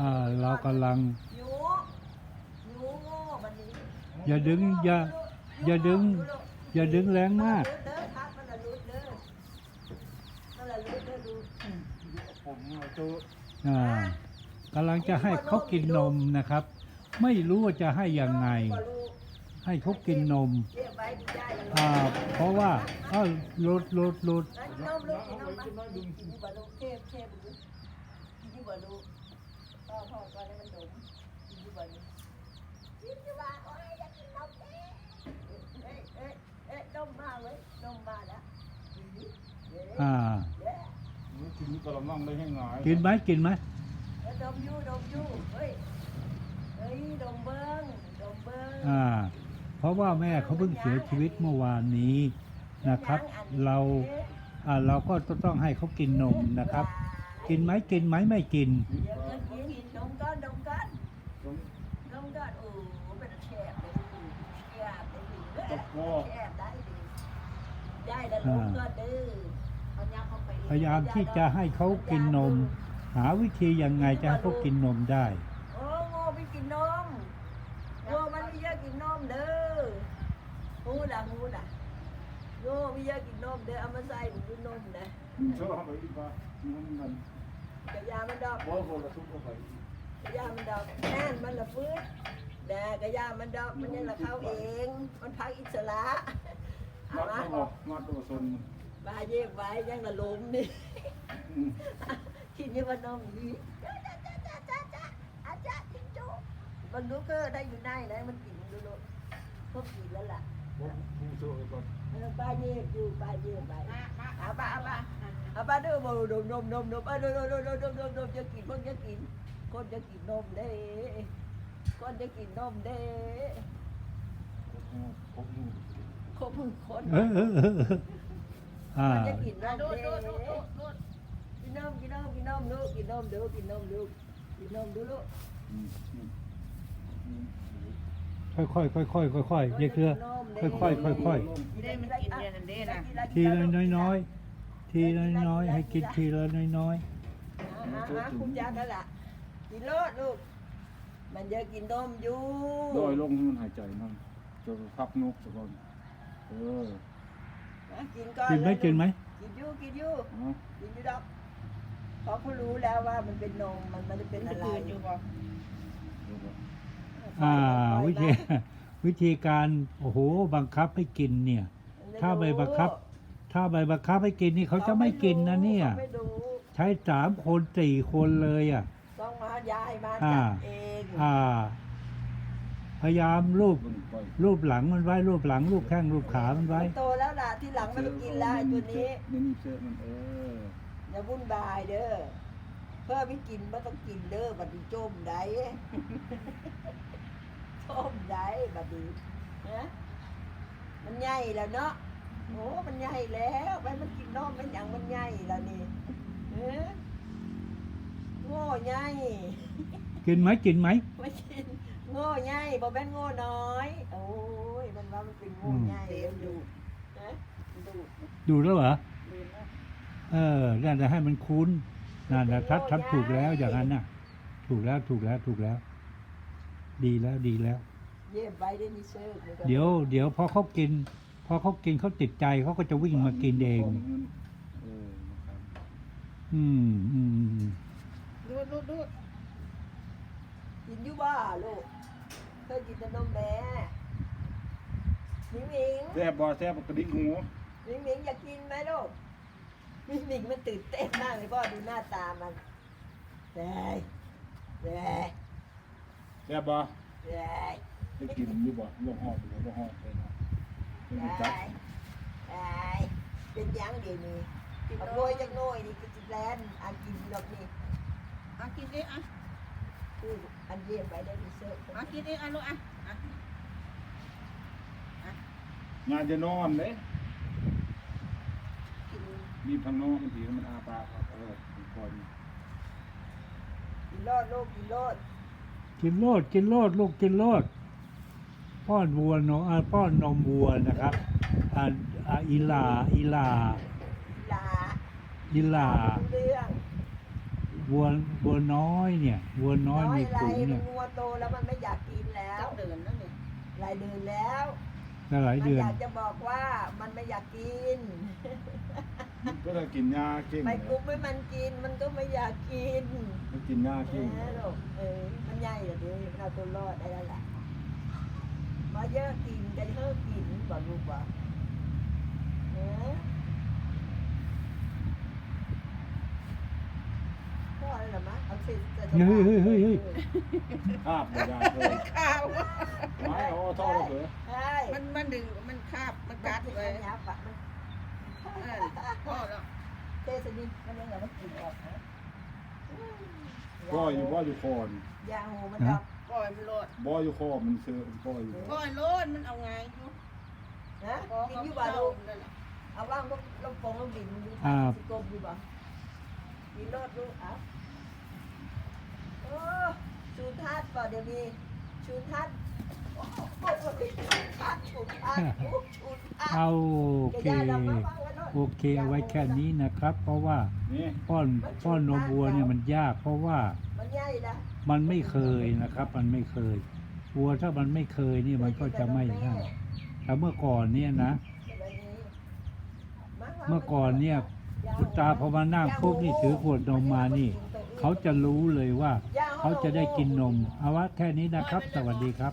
อ่าเรากำลังหนูหนูโง่บัดนี้อย่าดึงอย่าอย่าดึง อย่าดึงแรงมากเด้อทักมันละรุดเด้อมันละรุดเด้อดูผมเอาตัวอ่ากำลังจะให้เขากินนมนะครับ ไม่รู้ว่าจะให้ยังไงบ่รู้ให้เขากินนมเรียกไว้ที่ได้ละอ่าเพราะว่าอ้าวลดลดลดนั่น พเทพดูกินที่บ่ลูกพ่อพ่อก็ได้มันดมกินที่บ่ลูกกินที่ว่าโอ้ยอยากกินนมเด้เอ้ยเอ้ยเอ้ยนมมาเว้ยนมมาแล้วกินดิเด้อ่า เด้นี่กินกระมังได้ให้หงายกินไหมกินไหมเอ้ยดมอยู่ดมอยู่เฮ้ยเฮ้ยดมเบิ้งดมเบิ้งอ่า เพราะว่าแม่เขาเพิ่งเสียชีวิตเมื่อวานนี้นะครับ เราอ่าเราก็ต้องให้เขากินนมนะครับ กินไหมกินไหมไม่กิน เดี๋ยวเงินกินดมก้อนดมก้ อนดมก้อนโอ้เป็นแฉบเลยแฉบเลยแฉบได้ดิได้แล้วดมก้อนดื้อเอายาเข้าไปพยายามที่จะให้เขากินนม หาวิธียังไงจะให้เขากินนมได้โอ้โง่ไปกินนมโง่มันไม่เยอะกินนมเด้อหูด่ะหูด่ะโง่ไม่เยอะกินนมเด้อเอามาใส่หนูนมนะชอบไปอีกว่ามันมันกระยามันดอกบ่คนละทุกข์ก็ไปกระ ยามันดอกแน่นมันละฟื้นแดกระยามันดอกมันยังละเข้าเอง มันพักอิสระเอามัดมาตัวมัดตัวซนบาเย็บไว้ยังละลมนี่คิดนี่ว่านมดีจ้าจ้าจ้าจ้าจ้าอาจารย์จิงจูมันรู้ก็ได้อยู่ได้นะมันกินดูดูพวกกินแล้วล่ะผมผู้ช่วยก่อนเออป้าเย็บอยู่ป้าเย็บไปเอาป้าเอาป้าเอาป้าเด้อบ่ดมดมดมดมเออดมดมดมดมดมดมจะกินคนจะกิน คนจะกินนมเด้คนจะกินนมเด้ผมมือครบมือคนเออเออเออเอออ่าคนจะกินนมเด้กินนมกินนมกินนมลูกกินนมดูกินนมลูกกินนมดูลูกอืมอืมอืมค่อยค่อยค่อยค่อยค่อยค่อยๆเยอะเคือค่อยค่อยค่อยค่อยได้มันกินเดือนนั้นเด้นะๆทีละน้อยน้อยๆทีละน้อยๆให้กินทีละน้อยน้อยอ่าอ่าคุณยานั่นแหละ กินโลดลูก มันจะกินนมอยู่ลอยลงให้มันหายใจมันจะพักนกสักก่อนเอออะกินก่อนๆกินไหมกินไหมกินอยู่กินอยู่เอากินอยู่ดอกเพราะเขารู้แล้วว่ามันเป็นนมมันไม่ได้เป็นอะไรคืนอยู่บ่เดี๋ยวก่อนอ่า วิธี วิธีการโอ้โหบังคับให้กินเนี่ย ถ้าไปบังคับ ถ้าไปบังคับให้กินนี่เขาจะไม่กินนะเนี่ยขาไม่รู้ใช้สามคนสี่คนเลยอะต้องมา ยายมาอ่าจับเองอ่า พยายามรูปเบิ่งไปรูปหลังมันไว้รูปหลังรูปแข้งรูปขามันไว้ โตแล้วล่ะที่หลังไม่ต้องกินแล้วไอ้ตัวนี้นี่นี่เสื้อมันเอออย่าวุ่นวายเด้อเพื่อไม่กินไม่ต้องกินเด้อบัดนี้จมได้จมได้บัดนี้นะมันใหญ่แล้วเนาะโอ้มันใหญ่แล้วไปมันกินนมมันอย่างมันใหญ่แล้วนี่เออโง่ ใหญ่กินไหมกินไหมไม่กินโง่ใหญ่บ่แม่นโง่น้อย โอ้ยมันว่ามันเป็นโง่ใหญ่มันดูนะมันดูดูแล้วเหรอดูนะเออนั่นจะให้มันคุ้นนั่นนะทัดทัดถูกแล้วอย่างนั้นน่ะ ถูกแล้วถูกแล้วถูกแล้ว ดีแล้วดีแล้ว เย็บไว้ได้มีเชิญมันก็เดี๋ยว เดี๋ยวพอเขากิน พอเขากินเขาติดใจเขาก็จะวิ่งมากินเองเออนะครับอืมอืมอืม ดูดดูดดูดกินอยู่บ้าลูกเคยกินแต่นมแม่หมิงหมิงแซ่บบ่แซ่บกระดิกหัวหมิงหมิงอยากกินไหมลูกหมิงหมิงมันตื่นเต้นมากเลยพ่อดูหน้าตามันแย่แย่แซ่บบ่แย่ได้กินอยู่บ่ลงหอบหรือบ่หอบเลยนะเป็นแย่จักแย่เป็นยังเดี๋ยวนี้เอาโรยจักโรยนี่คือจิแลนอันกินดอกนี่ อะกินดิอะคืออันเยี่ยมไปได้มีเชิญอะกินดิอะลูกอะอะงานจะนอนเด้กินมีทางนอกบางทีมันอาปากเออก่อนกินรอดลูกกินรอดกินโลดกินโลดลูกกินโลด ป้อนวัวเนาะอ่าป้อนนมวัวนะครับอ่าอ่าอีลาอีลาลาอีลาเรื่อง ววัววัวน้อยเนี่ยวัวน้อยในไรฝูงมัเนี่ยนงัวโตแล้วมันไม่อยากกินแล้วเจ้าเดินนั่นนี่หลายเดือนแล้วก็หลายมันเดืออนยากจะบอกว่ามันไม่อยากกิน ก็ถ้ากินยาเก่งไปกุ๊บให้มันกินมันก็ไม่อยากกินถ้ากินยาเก่งเออลูกเออมันใหญ่เหรอเดี๋ยวมันเอาตัวรอดได้แล้วล่ะมาเยอะกินกันเยอะกินบอกลูกว่าเออ พ่ออะไรหรอมะเอาสิจะเฮ้ยเฮ้ยเฮ้ยเฮ้ย ภาพบ่ยาเลยข้าวไม่เอาท่อระเบิดใช่มันมันดึงมันคาบมันกัดเลเลยยยับอะมันเออพ่อแล้วเทสนิทมันยังไงมันกินออกนะบ่อยู่บ่อยู่คอนยาหูมันออกปล่อยมันโลดบ่อยู่คอมันเสือบ่อยู่ปล่อยโลดมันเอาไงอยู่นะพอกินเขาอยู่เบ่ลูกนั่นน่ะเอาว่างลูกลูกโป่งลูกบินดูอ่า สิกลมอยู่บ่มีรถลูกเอาโอ้ ชูทัดป่ะเดี๋ยวนี้ชูทัดโอ้โหชูทัดชูทัดชูทัดเอาโอเคย่าดำมาว่างไว้โน่นโอเคเอาไว้แค่นี้นะครับ เพราะว่านี่ป้อนป้อนนมวัวเนี่ยมันยาก เพราะว่ามันใหญ่นะมันไม่เคยนะครับ มันไม่เคยวัวถ้ามันไม่เคยนี่มันก็จะไม่ได้แต่เมื่อก่อนเนี่ยนะ เมื่อก่อนเนี่ยคุณตาพอมานั่งปุ๊บนี่ถือขวดนมมานี่ เขาจะรู้เลยว่า เขาจะได้กินนม เอาวะแค่นี้นะครับ สวัสดีครับ